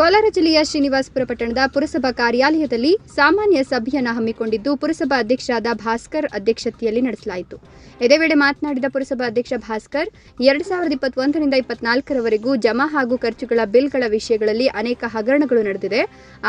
ಕೋಲಾರ ಜಿಲ್ಲೆಯ ಶ್ರೀನಿವಾಸಪುರ ಪಟ್ಟಣದ ಪುರಸಭಾ ಕಾರ್ಯಾಲಯದಲ್ಲಿ ಸಾಮಾನ್ಯ ಸಭೆಯನ್ನು ಹಮ್ಮಿಕೊಂಡಿದ್ದು, ಪುರಸಭಾ ಅಧ್ಯಕ್ಷರಾದ ಭಾಸ್ಕರ್ ಅಧ್ಯಕ್ಷತೆಯಲ್ಲಿ ನಡೆಸಲಾಯಿತು. ಇದೇ ವೇಳೆ ಮಾತನಾಡಿದ ಪುರಸಭಾ ಅಧ್ಯಕ್ಷ ಭಾಸ್ಕರ್, ಎರಡ್ ಸಾವಿರದ ಇಪ್ಪತ್ತೊಂದರಿಂದ ಇಪ್ಪತ್ನಾಲ್ಕರವರೆಗೂ ಜಮಾ ಹಾಗೂ ಖರ್ಚುಗಳ ಬಿಲ್ಗಳ ವಿಷಯಗಳಲ್ಲಿ ಅನೇಕ ಹಗರಣಗಳು ನಡೆದಿದೆ.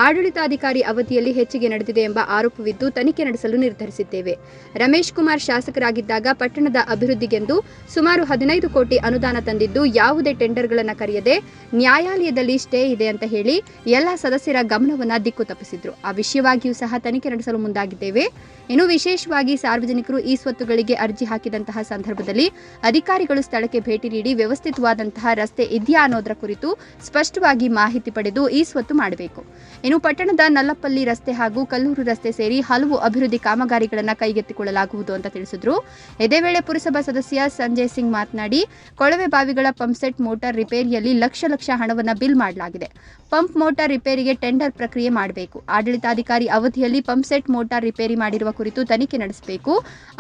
ಆಡಳಿತಾಧಿಕಾರಿ ಅವಧಿಯಲ್ಲಿ ಹೆಚ್ಚಿಗೆ ನಡೆದಿದೆ ಎಂಬ ಆರೋಪವಿದ್ದು, ತನಿಖೆ ನಡೆಸಲು ನಿರ್ಧರಿಸಿದ್ದೇವೆ. ರಮೇಶ್ ಕುಮಾರ್ ಶಾಸಕರಾಗಿದ್ದಾಗ ಪಟ್ಟಣದ ಅಭಿವೃದ್ಧಿಗೆಂದು ಸುಮಾರು ಹದಿನೈದು ಕೋಟಿ ಅನುದಾನ ತಂದಿದ್ದು, ಯಾವುದೇ ಟೆಂಡರ್ಗಳನ್ನು ಕರೆಯದೆ ನ್ಯಾಯಾಲಯದಲ್ಲಿ ಸ್ಟೇ ಇದೆ ಅಂತ ಹೇಳಿ ಎಲ್ಲ ಸದಸ್ಯರ ಗಮನವನ್ನ ದಿಕ್ಕು ತಪ್ಪಿಸಿದ್ರು. ಆ ವಿಷಯವಾಗಿಯೂ ಸಹ ತನಿಖೆ ನಡೆಸಲು ಮುಂದಾಗಿದ್ದೇವೆ. ಇನ್ನು ವಿಶೇಷವಾಗಿ ಸಾರ್ವಜನಿಕರು ಈ ಸ್ವತ್ತುಗಳಿಗೆ ಅರ್ಜಿ ಹಾಕಿದಂತಹ ಸಂದರ್ಭದಲ್ಲಿ ಅಧಿಕಾರಿಗಳು ಸ್ಥಳಕ್ಕೆ ಭೇಟಿ ನೀಡಿ ವ್ಯವಸ್ಥಿತವಾದಂತಹ ರಸ್ತೆ ಇದೆಯಾ ಅನ್ನೋದರ ಕುರಿತು ಸ್ಪಷ್ಟವಾಗಿ ಮಾಹಿತಿ ಪಡೆದು ಈ ಸ್ವತ್ತು ಮಾಡಬೇಕು. ಇನ್ನು ಪಟ್ಟಣದ ನಲ್ಲಪ್ಪಲ್ಲಿ ರಸ್ತೆ ಹಾಗೂ ಕಲ್ಲೂರು ರಸ್ತೆ ಸೇರಿ ಹಲವು ಅಭಿವೃದ್ಧಿ ಕಾಮಗಾರಿಗಳನ್ನು ಕೈಗೆತ್ತಿಕೊಳ್ಳಲಾಗುವುದು ಅಂತ ತಿಳಿಸಿದ್ರು. ಇದೇ ವೇಳೆ ಪುರಸಭಾ ಸದಸ್ಯ ಸಂಜಯ್ ಸಿಂಗ್ ಮಾತನಾಡಿ, ಕೊಳವೆ ಬಾವಿಗಳ ಪಂಪ್ಸೆಟ್ ಮೋಟಾರ್ ರಿಪೇರಿಯಲ್ಲಿ ಲಕ್ಷ ಲಕ್ಷ ಹಣವನ್ನು ಬಿಲ್ ಮಾಡಲಾಗಿದೆ. ಪಂಪ್ ಮೋಟಾರ್ ರಿಪೇರಿಗೆ ಟೆಂಡರ್ ಪ್ರಕ್ರಿಯೆ ಮಾಡಬೇಕು. ಆಡಳಿತಾಧಿಕಾರಿ ಅವಧಿಯಲ್ಲಿ ಪಂಪ್ ಸೆಟ್ ಮೋಟಾರ್ ರಿಪೇರಿ ಮಾಡಿರುವ ಕುರಿತು ತನಿಖೆ ನಡೆಸಬೇಕು.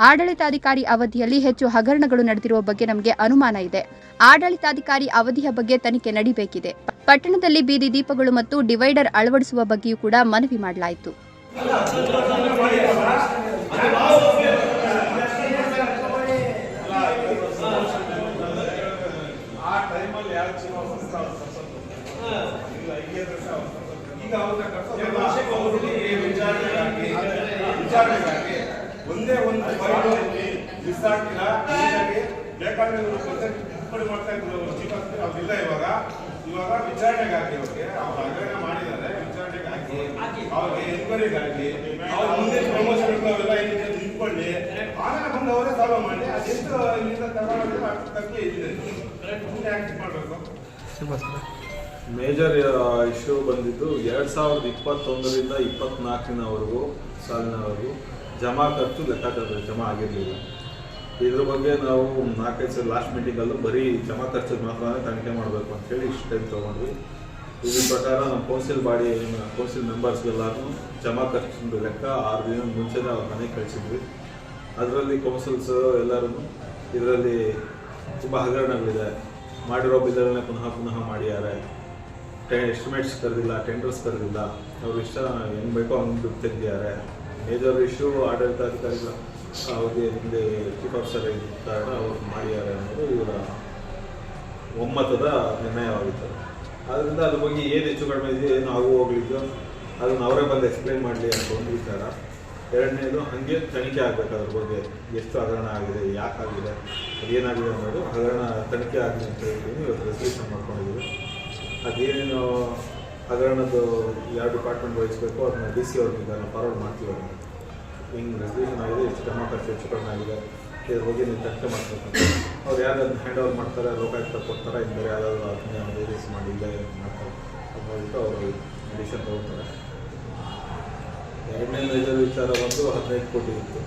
ಆಡಳಿತಾಧಿಕಾರಿ ಅವಧಿಯಲ್ಲಿ ಹೆಚ್ಚು ಹಗರಣಗಳು ನಡೆದಿರುವ ಬಗ್ಗೆ ನಮಗೆ ಅನುಮಾನ ಇದೆ. ಆಡಳಿತಾಧಿಕಾರಿ ಅವಧಿಯ ಬಗ್ಗೆ ತನಿಖೆ ನಡೀಬೇಕಿದೆ. ಪಟ್ಟಣದಲ್ಲಿ ಬೀದಿ ದೀಪಗಳು ಮತ್ತು ಡಿವೈಡರ್ ಅಳವಡಿಸುವ ಬಗ್ಗೆಯೂ ಕೂಡ ಮನವಿ ಮಾಡಲಾಯಿತು ಆ ಟೈಮಲ್ಲಿ ಯಾರು ಚೀನಾ ಸಂಸ್ಥೆ ಅವ್ರು ಕರ್ಸೋದು? ಇಲ್ಲ, ಹೀಗೆ ಕರ್ಸ ಅವ್ರು ಕರ್ಸೋದು. ಈಗ ಅವ್ರನ್ನ ಕರ್ಸೋದಲ್ಲ, ಅವ್ರಿಗೆ ವಿಚಾರಣೆಗಾಗಿ ಒಂದೇ ಒಂದು ಫೈಲು ಮಿಸ್ ಆಗ್ತಿಲ್ಲ ಹೀಗಾಗಿ ಬೇಕಾದ್ರೆ ಇವ್ರು ತಿದ್ದುಪಡಿ ಮಾಡ್ತಾ ಇದ್ರು. ಚೀಫ್ ಆಫೀಸರ್ ಅವ್ರಿಲ್ಲ ಇವಾಗ. ಇವಾಗ ವಿಚಾರಣೆಗಾಗಿ ಅವ್ರಿಗೆ. ಅವ್ರ ಹಗರಣ ಮಾಡಿದ್ದಾರೆ. ವಿಚಾರಣೆಗಾಗಿ ಅವ್ರಿಗೆ ಎನ್ಕ್ವೈರಿಗಾಗಿ ಅವ್ರ ಮುಂದೆ ಪ್ರಮೋಷನ್ ಅವೆಲ್ಲ ಏನಿದೆ ನಿಂತ್ಕೊಂಡು ಆಮೇಲೆ ಬಂದು ಅವರೇ ಸಾಲ್ವ್ ಮಾಡಿ. ಅದೆಷ್ಟು ಇಲ್ಲಿಂದ ತಗೊಂಡ್ರೆ ಅಷ್ಟು ತಪ್ಪಿ ಇದೆ. ಮುಂದೆ ಆಕ್ಟ್ ಮಾಡಬೇಕು? ಮೇಜರ್ ಇಶ್ಯೂ ಬಂದಿದ್ದು ಎರಡ್ ಸಾವಿರದ ಇಪ್ಪತ್ತೊಂದರಿಂದ ಇಪ್ಪತ್ನಾಲ್ಕನವರೆಗೂ ಸಾಲಿನವರೆಗೂ ಜಮಾ ಖರ್ಚು ಲೆಕ್ಕಾಚಾರ ಜಮಾ ಆಗಿರಲಿಲ್ಲ. ಇದ್ರ ಬಗ್ಗೆ ನಾವು ನಾಲ್ಕೈದು ಸಲ ಲಾಸ್ಟ್ ಮೀಟಿಂಗಲ್ಲೂ ಬರೀ ಜಮಾ ಖರ್ಚು ಮಾತ್ರ ತನಿಖೆ ಮಾಡಬೇಕು ಅಂತೇಳಿ ಇಷ್ಟು ಟೈಮ್ ತೊಗೊಂಡ್ವಿ. ಇದ್ರ ಪ್ರಕಾರ ನಮ್ಮ ಕೌನ್ಸಿಲ್ ಬಾಡಿ ಕೌನ್ಸಿಲ್ ಮೆಂಬರ್ಸ್ಗೆಲ್ಲರೂ ಜಮಾ ಖರ್ಚಿನ ಲೆಕ್ಕ ಆರು ದಿನ ಮುಂಚೆನೇ ಅವ್ರ ಮನೆಗೆ ಕಳಿಸಿದ್ವಿ. ಅದರಲ್ಲಿ ಕೌನ್ಸಿಲ್ಸ್ ಎಲ್ಲರೂ ಇದರಲ್ಲಿ ತುಂಬ ಹಗರಣಗಳಿದೆ. ಮಾಡಿರೋ ಬಿಲ್ಗಳನ್ನ ಪುನಃ ಪುನಃ ಮಾಡಿದ್ದಾರೆ. ಟೆ ಎಸ್ಟಿಮೇಟ್ಸ್ ಕರೆದಿಲ್ಲ ಟೆಂಡರ್ಸ್ ಕರೆದಿಲ್ಲ. ಅವ್ರು ಇಷ್ಟ, ಹೆಂಗೆ ಬೇಕೋ ಹಂಗೆ ದುಡ್ಡು ತೆಗೆದಿದ್ದಾರೆ. ಮೇಜರ್ ಇಶ್ಯೂ, ಆಡಳಿತಾಧಿಕಾರಿಗಳ ಅವ್ರಿಗೆ ಹಿಂದೆ ಚೀಫ್ ಆಫೀಸರ್ ಇದ್ದ ಕಾರಣ ಅವ್ರು ಮಾಡಿದ್ದಾರೆ ಅನ್ನೋದು ಇವರ ಒಮ್ಮತದ ನಿರ್ಣಯವಾಗಿತ್ತು. ಆದ್ದರಿಂದ ಅದ್ರ ಬಗ್ಗೆ ಏನು ಹೆಚ್ಚು ಕಡಿಮೆ ಇದೆ, ಏನು ಆಗು ಹೋಗ್ಲಿದ್ದು ಅದನ್ನು ಅವರೇ ಬಂದು ಎಕ್ಸ್ಪ್ಲೈನ್ ಮಾಡಲಿ ಅಂತ ಒಂದು ವಿಚಾರ. ಎರಡನೇದು, ಹಾಗೆ ತನಿಖೆ ಆಗಬೇಕು ಅದ್ರ ಬಗ್ಗೆ. ಎಷ್ಟು ಹಗರಣ ಆಗಿದೆ ಯಾಕಾಗಿದೆ ಅದೇನಾಗಿದೆ ಅನ್ನೋದು ಹಗರಣ ತನಿಖೆ ಆಗಲಿ ಅಂತ ಹೇಳ್ತೀನಿ ಇವತ್ತು ರೆಸಲ್ಯೂಷನ್ ಮಾಡ್ಕೊಂಡಿದ್ದೀವಿ. ಅದೇನೇನು ಹಗರಣದ್ದು ಯಾವ ಡಿಪಾರ್ಟ್ಮೆಂಟ್ ವಹಿಸಬೇಕು, ಅದನ್ನ ಡಿ ಸಿ ಅವ್ರಿಗೆ ಅದನ್ನು ಫಾರ್ವರ್ಡ್ ಮಾಡ್ತೀವಿ ಅವ್ರಿಗೆ ಹಿಂಗೆ ರೆಸಲ್ಯೂಷನ್ ಆಗಿದೆ ಎಷ್ಟು ಜಮಾ ಖರ್ಚು ಹೆಚ್ಚು ಕಡಿಮೆ ಆಗಿದೆ. ಇದ್ರ ಬಗ್ಗೆ ನೀವು ಚರ್ಚೆ ಮಾಡಬೇಕು ಅವ್ರು ಯಾವ್ದು ಹ್ಯಾಂಡ್ ಓವರ್ ಮಾಡ್ತಾರೆ, ಲೋಕಾಯುಕ್ತ ಕೊಡ್ತಾರೆ ಇನ್ನು ಬೇರೆ ಯಾರಾದರೂ ಅದನ್ನ ರಿಲೀಸ್ ಮಾಡಿ ಇಲ್ಲ ಮಾಡ್ತಾರೆ ಅದು ನೋಡಿಬಿಟ್ಟು ಅವರು ಡಿಸಿಷನ್ ತೊಗೊಳ್ತಾರೆ. ಎರಡನೇ ಮೇಜರ್ ವಿಚಾರ ಬಂದು ಹದಿನೈದು ಕೋಟಿ ಇತ್ತು.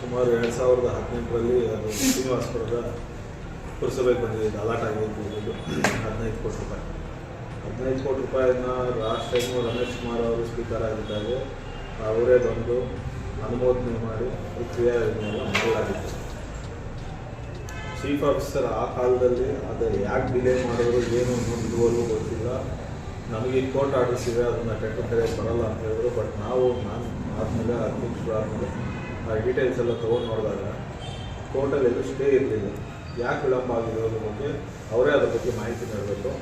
ಸುಮಾರು ಎರಡು ಸಾವಿರದ ಹದಿನೆಂಟರಲ್ಲಿ ಅದು ಶ್ರೀನಿವಾಸಪುರದ ಪುರಸಭೆಗೆ ಬಂದಿದೆ ಅಲಾಟ್ ಆಗಿತ್ತು ಹದಿನೈದು ಕೋಟಿ ರೂಪಾಯಿ. ಹದಿನೈದು ಕೋಟಿ ರೂಪಾಯಿನ ಲಾಸ್ಟ್ ಟೈಮು ರಮೇಶ್ ಕುಮಾರ್ ಅವರು ಸ್ಪೀಕರ್ ಆಗಿದ್ದಾಗ ಅವರೇ ಬಂದು ಅನುಮೋದನೆ ಮಾಡಿ ಅದು ಕ್ರಿಯಾಯೋಜನೆಲ್ಲ ಮಾಡಲಾಗಿತ್ತು. ಚೀಫ್ ಆಫೀಸರ್ ಆ ಕಾಲದಲ್ಲಿ ಅದು ಯಾಕೆ ಡಿಲೇ ಮಾಡಿದ್ರು, ಏನು ಇದುವರೆಗೂ ಗೊತ್ತಿಲ್ಲ. ನಮಗೆ ಕೋರ್ಟ್ ಆರ್ಡರ್ಸ್ ಇದೆ ಅದನ್ನು ಟೆಂಡರ್ ಬರಲ್ಲ ಅಂತ ಹೇಳಿದ್ರು. ಬಟ್ ನಾವು, ನಾನು ಆದಮೇಲೆ ಅಧ್ಯಕ್ಷರು ಆದಮೇಲೆ ಆ ಡೀಟೇಲ್ಸ್ ಎಲ್ಲ ತೊಗೊಂಡು ನೋಡಿದಾಗ ಕೋರ್ಟಲ್ಲಿ ಎಲ್ಲೂ ಸ್ಟೇ ಇರಲಿಲ್ಲ. ಯಾಕೆ ವಿಳಂಬ ಆಗಿದೆ ಅದ್ರ ಬಗ್ಗೆ, ಅವರೇ ಅದ್ರ ಬಗ್ಗೆ ಮಾಹಿತಿ ನೀಡಬೇಕು.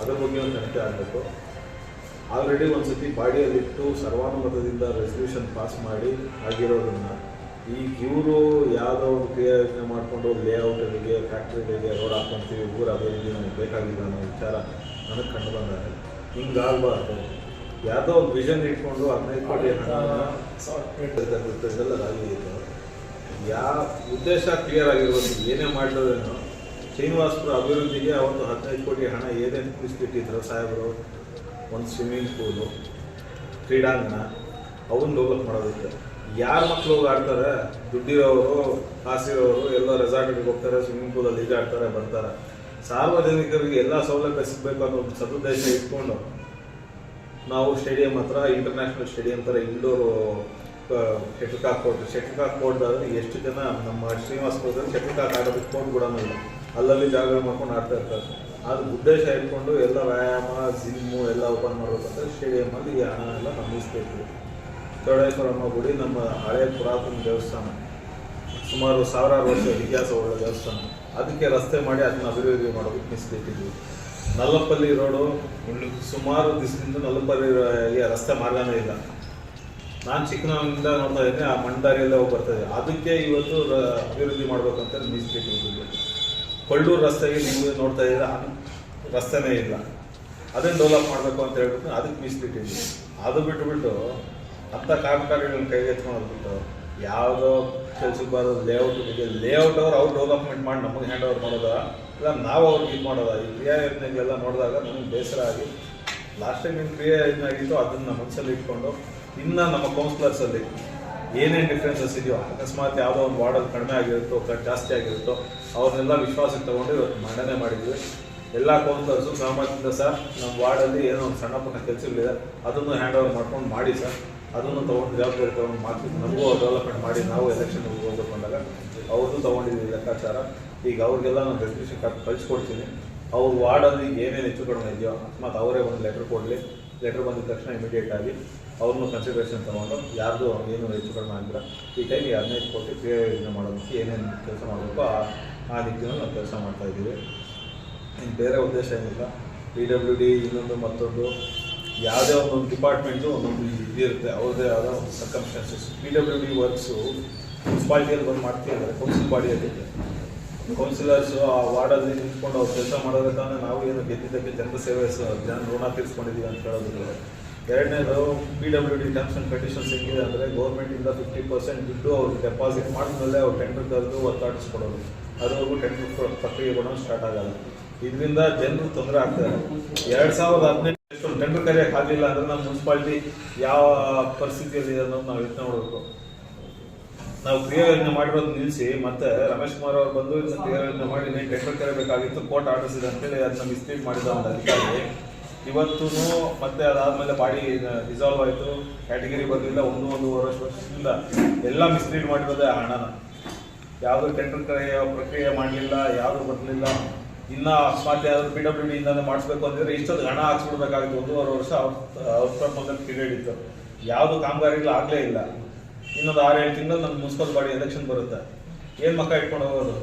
ಅದ್ರ ಬಗ್ಗೆ ಒಂದು ತನಿಖೆ ಆಗಬೇಕು. ಆಲ್ರೆಡಿ ಒಂದು ಸತಿ ಬಾಡಿಯಲ್ಲಿಟ್ಟು ಸರ್ವಾನುಮತದಿಂದ ರೆಸಲ್ಯೂಷನ್ ಪಾಸ್ ಮಾಡಿ ಆಗಿರೋದನ್ನು ಈಗ ಇವರು ಯಾವುದೋ ಒಂದು ಕ್ರಿಯಾಯೋಜನೆ ಮಾಡಿಕೊಂಡು ಲೇಔಟ್ಗಳಿಗೆ ಫ್ಯಾಕ್ಟ್ರಿಗಳಿಗೆ ರೋಡ್ ಹಾಕ್ಕೊಂತೀವಿ ಊರ ಅಭಿವೃದ್ಧಿ ನಮಗೆ ಬೇಕಾಗಿಲ್ಲ ಅನ್ನೋ ವಿಚಾರ ನನಗೆ ಕಂಡು ಬಂದಾಗ. ಹಿಂಗಾಗಬಾರ್ದು. ಯಾವುದೋ ಒಂದು ವಿಷನ್ ಇಟ್ಕೊಂಡು ಹದಿನೈದು ಕೋಟಿ ಹಣ ಆಗಿದೆ ಯಾವ ಉದ್ದೇಶ ಕ್ಲಿಯರ್ ಆಗಿರ್ಬೋದು ಏನೇ ಮಾಡಿರೋದೇನೋ ಶ್ರೀನಿವಾಸಪುರ ಅಭಿವೃದ್ಧಿಗೆ ಅವತ್ತು ಹದಿನೈದು ಕೋಟಿ ಹಣ ಏನೇನು ಕುಡಿಸ್ಬಿಟ್ಟಿದ್ರು ಸಾಹೇಬರು, ಒಂದು ಸ್ವಿಮ್ಮಿಂಗ್ ಪೂಲು ಕ್ರೀಡಾಂಗಣ, ಅವನ್ನ ಡೆವಲಪ್ ಮಾಡೋದಿತ್ತು ಯಾರ ಮಕ್ಕಳು ಆಡ್ತಾರೆ? ದುಡ್ಡಿರೋರು ಹಾಸಿರೋರು ಎಲ್ಲ ರೆಸಾರ್ಟ್ಗೆ ಹೋಗ್ತಾರೆ ಸ್ವಿಮ್ಮಿಂಗ್ ಪೂಲಲ್ಲಿ ಈಗ ಆಡ್ತಾರೆ ಬರ್ತಾರೆ. ಸಾರ್ವಜನಿಕರಿಗೆ ಎಲ್ಲ ಸೌಲಭ್ಯ ಸಿಗಬೇಕು ಅನ್ನೋ ಒಂದು ಸದುದ್ದೇಶ ಇಟ್ಕೊಂಡು ನಾವು ಸ್ಟೇಡಿಯಂ ಹತ್ರ ಇಂಟರ್ನ್ಯಾಷನಲ್ ಸ್ಟೇಡಿಯಂ ಥರ indoor shuttlecock court shuttlecock court ಆದರೆ ಎಷ್ಟು ಜನ ನಮ್ಮ ಶ್ರೀನಿವಾಸಪುರದಲ್ಲಿ ಶಟಲ್ ಕಾಕ್ ಆಡೋದಕ್ಕೆ ಕೋರ್ಟ್ ಕೂಡ ಇಲ್ಲ. ಅಲ್ಲಲ್ಲಿ ಜಾಗ ಮಾಡ್ಕೊಂಡು ಆಡ್ತಾ ಇರ್ತಾರೆ. ಅದು ಉದ್ದೇಶ ಇಟ್ಕೊಂಡು ಎಲ್ಲ ವ್ಯಾಯಾಮ ಜಿಮ್ಮು ಎಲ್ಲ ಓಪನ್ ಮಾಡಬೇಕಂದ್ರೆ ಸ್ಟೇಡಿಯಮಲ್ಲಿ ಈ ಹಣ ಎಲ್ಲ ಮೀಸಲಿಟ್ಟಿವಿ ಚೌಡೇಶ್ವರಮ್ಮ ಗುಡಿ ನಮ್ಮ ಹಳೆಯ ಪುರಾತನ ದೇವಸ್ಥಾನ. ಸುಮಾರು ಸಾವಿರಾರು ವರ್ಷ ಇತಿಹಾಸವುಳ್ಳ ದೇವಸ್ಥಾನ. ಅದಕ್ಕೆ ರಸ್ತೆ ಮಾಡಿ ಅದನ್ನ ಅಭಿವೃದ್ಧಿ ಮಾಡೋದಕ್ಕೆ ಮೀಸಲಿಟ್ಟಿದ್ವಿ ನಲ್ಲಪಲ್ಲಿ ರೋಡು ಸುಮಾರು ದಿವಸದಿಂದ ನಲ್ಲಪಲ್ಲಿಗೆ ರಸ್ತೆ ಮಾರ್ಗನೇ ಇಲ್ಲ. ನಾನು ಚಿಕ್ಕನಿಂದ ನೋಡ್ತಾ ಇದ್ದೀನಿ, ಆ ಮಣ್ಣದಾರಿಯಲ್ಲೇ ಹೋಗಿ ಬರ್ತದೆ ಅದಕ್ಕೆ ಇವತ್ತು ಅಭಿವೃದ್ಧಿ ಮಾಡ್ಬೇಕಂತ ಮೀಸಲಿಟ್ಟಿದ್ವಿ ಕೊಳ್ಳೂರು ರಸ್ತೆಗೆ ನೀವು ನೋಡ್ತಾ ಇದ್ರೆ ರಸ್ತೆನೇ ಇಲ್ಲ. ಅದನ್ನು ಡೆವಲಪ್ ಮಾಡಬೇಕು ಅಂತ ಹೇಳ್ಬಿಟ್ಟು ಅದಕ್ಕೆ ಮೀಸಲಿಟ್ಟಿದ್ವಿ ಅದು ಬಿಟ್ಬಿಟ್ಟು ಅಂಥ ಕಾಮಗಾರಿಗಳನ್ನ ಕೈಗೆ ಎತ್ಕೊಂಡು ಬಿಟ್ಟು ಯಾವುದೋ ಕೆಲ್ಸಕ್ಕೆ ಬರೋದು ಲೇಔಟ್ ಇದೆ. ಲೇಔಟ್ ಅವ್ರು ಅವ್ರು ಡೆವಲಪ್ಮೆಂಟ್ ಮಾಡಿ ನಮಗೆ ಹ್ಯಾಂಡ್ ಓವರ್ ಮಾಡೋದ? ಇಲ್ಲ, ನಾವು ಅವ್ರಿಗೆ ಇದು ಮಾಡೋದ? ಈ ಕ್ರಿಯಾ ನೋಡಿದಾಗ ನಮಗೆ ಬೇಸರ ಆಗಿ ಲಾಸ್ಟ್ ಟೈಮ್ ಏನು ಕ್ರಿಯಾ ಯೋಜನೆ ಆಗಿತ್ತು ಅದನ್ನು ಮನಸ್ಸಲ್ಲಿ ಇಟ್ಕೊಂಡು ಇನ್ನು ನಮ್ಮ ಕೌನ್ಸಿಲರ್ಸಲ್ಲಿ ಏನೇನು ಡಿಫ್ರೆನ್ಸಸ್ ಇದೆಯೋ, ಅಕಸ್ಮಾತ್ ಯಾವುದೋ ಒಂದು ವಾರ್ಡಲ್ಲಿ ಕಡಿಮೆ ಆಗಿರುತ್ತೋ ಜಾಸ್ತಿ ಆಗಿರುತ್ತೋ, ಅವ್ರನ್ನೆಲ್ಲ ವಿಶ್ವಾಸಕ್ಕೆ ತಗೊಂಡು ಇವತ್ತು ಮಂಡನೆ ಮಾಡಿದ್ವಿ. ಎಲ್ಲ ಕೌನ್ಸಿಲರ್ಸು ಸಹಮತದಿಂದ ಸರ್ ನಮ್ಮ ವಾರ್ಡಲ್ಲಿ ಏನೋ ಒಂದು ಸಣ್ಣ ಪುಟ್ಟ ಕೆಲಸಗಳಿದೆ. ಅದನ್ನು ಹ್ಯಾಂಡ್ ಓವರ್ ಮಾಡ್ಕೊಂಡು ಮಾಡಿ ಸರ್. ಅದನ್ನು ತೊಗೊಂಡು ಜವಾಬ್ದಾರಿ ತೊಗೊಂಡು ಮಾಡ್ತೀವಿ ನಮಗೂ ಡೆವಲಪ್ಮೆಂಟ್ ಮಾಡಿ ನಾವು ಎಲೆಕ್ಷನ್ ಹೋಗೋದು ಅಂದಾಗ ಅವ್ರದ್ದು ಲೆಕ್ಕಾಚಾರ. ಈಗ ಅವ್ರಿಗೆಲ್ಲ ನಾನು ಕಾರ್ಡ್ ಕಳಿಸ್ಕೊಡ್ತೀನಿ. ಅವ್ರ ವಾರ್ಡಲ್ಲಿ ಏನೇನು ಹೆಚ್ಚು ಕಡಿಮೆ ಇದೆಯೋ, ಅಕಸ್ಮಾತ್ ಅವರೇ ಒಂದು ಲೆಟ್ರ್ ಕೊಡಲಿ. ಲೆಟ್ರ್ ಬಂದಿದ ತಕ್ಷಣ ಇಮಿಡಿಯೇಟ್ ಆಗಿ ಅವ್ರನ್ನೂ ಕನ್ಸಿಡರೇಷನ್ ತೊಗೊಂಡು ಯಾರ್ದು ಏನು ಹೆಚ್ಚು ಕಡಿಮೆ ಆಗಿಲ್ಲ, ಈ ಟೈಮ್ ಹದಿನೈದು ಕೋಟಿ ಯೋಜನೆ ಮಾಡೋದಕ್ಕೆ ಏನೇನು ಕೆಲಸ ಮಾಡಬೇಕು ಆ ಆ ನಿಟ್ಟಿನಲ್ಲಿ ನಾವು ಕೆಲಸ ಮಾಡ್ತಾ ಇದ್ದೀವಿ. ಇನ್ನು ಬೇರೆ ಉದ್ದೇಶ ಏನಿಲ್ಲ. ಪಿ ಡಬ್ಲ್ಯೂ ಡಿ ಇನ್ನೊಂದು ಮತ್ತೊಂದು, ಯಾವುದೇ ಒಂದೊಂದು ಡಿಪಾರ್ಟ್ಮೆಂಟು ಒಂದೊಂದು ಇದಿರುತ್ತೆ ಅವ್ರದ್ದೇ ಆದ ಒಂದು circumstances P W D works ಮುನ್ಸಿಪಾಲ್ಟಿಯಲ್ಲಿ ಬಂದು ಮಾಡ್ತಿದ್ದಾರೆ ಕೌನ್ಸಿಲ್ ಬಾಡಿಯಲ್ಲಿ ಕೌನ್ಸಿಲರ್ಸು ಆ ವಾರ್ಡಲ್ಲಿ ನಿಂತ್ಕೊಂಡು ಅವ್ರು ಕೆಲಸ ಮಾಡೋದ್ರೆ ತಾನೇ ನಾವು ಏನು ಗೆದ್ದಿದ್ದಕ್ಕೆ ಜನರ ಸೇವೆ ಜನ ಋಣ ತೀರಿಸ್ಕೊಂಡಿದ್ದೀವಿ ಅಂತ ಹೇಳೋದಿಲ್ಲ. ಎರಡನೇದು P W D terms and conditions ಹೆಂಗಿದೆ ಅಂದರೆ ಗೌರ್ಮೆಂಟಿಂದ ಫಿಫ್ಟಿ ಪರ್ಸೆಂಟ್ ದುಡ್ಡು ಅವ್ರು ಡೆಪಾಸಿಟ್ ಮಾಡಿದ್ಮೇಲೆ ಅವ್ರು ಟೆಂಡರ್ ಕರೆದು ಒತ್ತಾಡಿಸ್ಕೊಡೋದು ಅದುವರೆಗೂ ಟೆಂಡರ್ ಪ್ರಕ್ರಿಯೆ ಕೂಡ ಸ್ಟಾರ್ಟ್ ಆಗಲ್ಲ. ಇದರಿಂದ ಜನರು ತೊಂದರೆ ಆಗ್ತಾರೆ ಎರಡು ಸಾವಿರದ ಹದಿನೆಂಟು ಟೆಂಡರ್ ಕರೆಯೋಕ್ಕಾಗಲಿಲ್ಲ ಅಂದರೆ ನಮ್ಮ ಮುನ್ಸಿಪಾಲ್ಟಿ ಯಾವ ಪರಿಸ್ಥಿತಿಯಲ್ಲಿ ಅನ್ನೋದು ನಾವು ಯೋಚನೆ ಮಾಡಬೇಕು ನಾವು ಕ್ರಿಯಾಯೋಜನೆ ಮಾಡಿರೋದು ನಿಲ್ಲಿಸಿ ಮತ್ತೆ ರಮೇಶ್ ಕುಮಾರ್ ಅವರು ಬಂದು ಇದನ್ನ ಕ್ರಿಯಾಯೋಜನೆ ಮಾಡಿ ಟೆಂಡರ್ ಕರೆಯಬೇಕಾಗಿತ್ತು ಕೋರ್ಟ್ ಇದೆ ಅಂತೇಳಿ ಅದನ್ನ ಮಿಸ್ಲೀಡ್ ಮಾಡಿದ ಒಂದು ಅಧಿಕಾರಿ. ಇವತ್ತೂ ಮತ್ತೆ ಅದಾದ್ಮೇಲೆ ಬಾಡಿ ಡಿಸಾಲ್ವ್ ಆಯಿತು ಕ್ಯಾಟಗರಿ ಬರಲಿಲ್ಲ ಒಂದು, ಒಂದೂವರೆ ವರ್ಷ ವರ್ಷದಿಂದ ಎಲ್ಲ ಮಿಸ್ಲೀಡ್ ಮಾಡಿರೋದೇ ಆ ಹಣನ. ಯಾವುದು ಟೆಂಡರ್ ಕರೆಯ ಪ್ರಕ್ರಿಯೆ ಮಾಡಲಿಲ್ಲ, ಯಾವುದು ಬರಲಿಲ್ಲ, ಇನ್ನ ಅಕಸ್ಮಾತ್ ಯಾವ್ದು ಪಿ ಡಬ್ಲ್ಯೂ ಡಿ ಇಂದಾನೆ ಮಾಡಿಸ್ಬೇಕು ಅಂದ್ರೆ ಇಷ್ಟೊಂದು ಹಣ ಹಾಕ್ಸ್ಬಿಡ್ಬೇಕಾಗಿತ್ತು, ಒಂದೂವರೆ ವರ್ಷ ಅವ್ರ ಪ್ರಪೋಸಲ್ ಪೀರಿಯಡ್ ಇತ್ತು. ಯಾವುದು ಕಾಮಗಾರಿಗಳು ಆಗಲೇ ಇಲ್ಲ. ಇನ್ನೊಂದು ಆರು ಏಳು ತಿಂಗಳು ನಮ್ಮ ಮುನ್ಸಿಪಲ್ ಬಾಡಿ ಎಲೆಕ್ಷನ್ ಬರುತ್ತೆ. ಏನು ಮಕ್ಕ ಇಟ್ಕೊಂಡು ಹೋಗೋದು?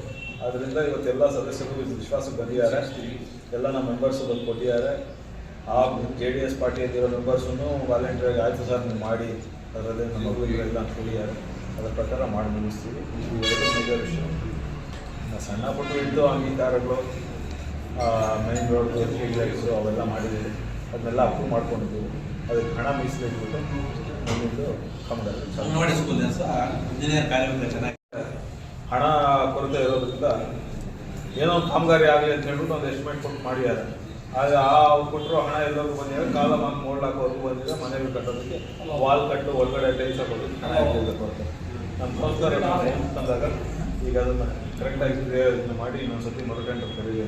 ಅದರಿಂದ ಇವತ್ತೆಲ್ಲ ಸದಸ್ಯರು ಇದು ವಿಶ್ವಾಸಕ್ಕೆ ಬಂದಿದ್ದಾರೆ. ಎಲ್ಲ ನಮ್ಮ ಮೆಂಬರ್ಸ್ ಕೊಟ್ಟಿದ್ದಾರೆ. ಆ ಜೆ ಡಿ ಎಸ್ ಪಾರ್ಟಿಯಲ್ಲಿರೋ ಮೆಂಬರ್ಸನ್ನು ವಾಲಂಟಿಯರ್ ಆಯಿತು ಸರ್, ನೀವು ಮಾಡಿ. ಅದರಲ್ಲಿ ನಮ್ಮ ಮಗುವಿಗೆಲ್ಲ ಹೇಳಿದ್ದಾರೆ. ಅದರ ಪ್ರಕಾರ ಮಾಡಿ ಮುಗಿಸ್ತೀವಿ ಮೇಜರ್ ವಿಷಯ ಸಣ್ಣ ಪುಟ್ಟ ಇದ್ದು ಅಂಗೀಕಾರಗಳು ಮೈನ್ ರೋಡ್ ಲೈಟ್ಸು ಅವೆಲ್ಲ ಮಾಡಿದ್ದೀವಿ. ಅದನ್ನೆಲ್ಲ ಅಪ್ರೂವ್ ಮಾಡ್ಕೊಂಡಿದ್ದೀವಿ. ಅದಕ್ಕೆ ಹಣ ಮೀಸಲಿಟ್ಬಿಟ್ಟು ಅಂಗನವಾಡಿ ಸ್ಕೂಲ್ ಸಹ ಇಂಜಿನಿಯರ್ ಕಾರ್ಯಕ್ರಮ ಚೆನ್ನಾಗಿ. ಹಣ ಕೊರತೆ ಇರೋದ್ರಿಂದ ಏನೋ ಒಂದು ಕಾಮಗಾರಿ ಆಗಲಿ ಅಂತ ಹೇಳ್ಬಿಟ್ಟು ಒಂದು ಎಸ್ಟಿಮೇಟ್ ಕೊಟ್ಟು ಮಾಡಿದ್ದಾರೆ ಆದರೆ. ಆ ಕೊಟ್ಟರು ಹಣ ಎಲ್ಲರೂ ಬಂದಿದೆ ಕಾಲ ಮಾರ್ಕ್ ಮೋಡ್ಲಾಕೋರ್ಗು ಬಂದಿದೆ. ಮನೆಗೆ ಕಟ್ಟೋದಕ್ಕೆ ವಾಲ್ ಕಟ್ಟು ಒಳಗಡೆ ಟೈಲ್ಸ್ ಹಾಕೋದಕ್ಕೆ ಹಣ ಇರಬೇಕು ನಮ್ಮ ಸಂಸ್ಕಾರ ತಂದಾಗ ಈಗ ಅದನ್ನು ಕರೆಕ್ಟಾಗಿ ಮಾಡಿ ಇನ್ನೊಂದು ಸತಿ ಮರುಗಂಟು ಅಂತ ಹೇಳಿ.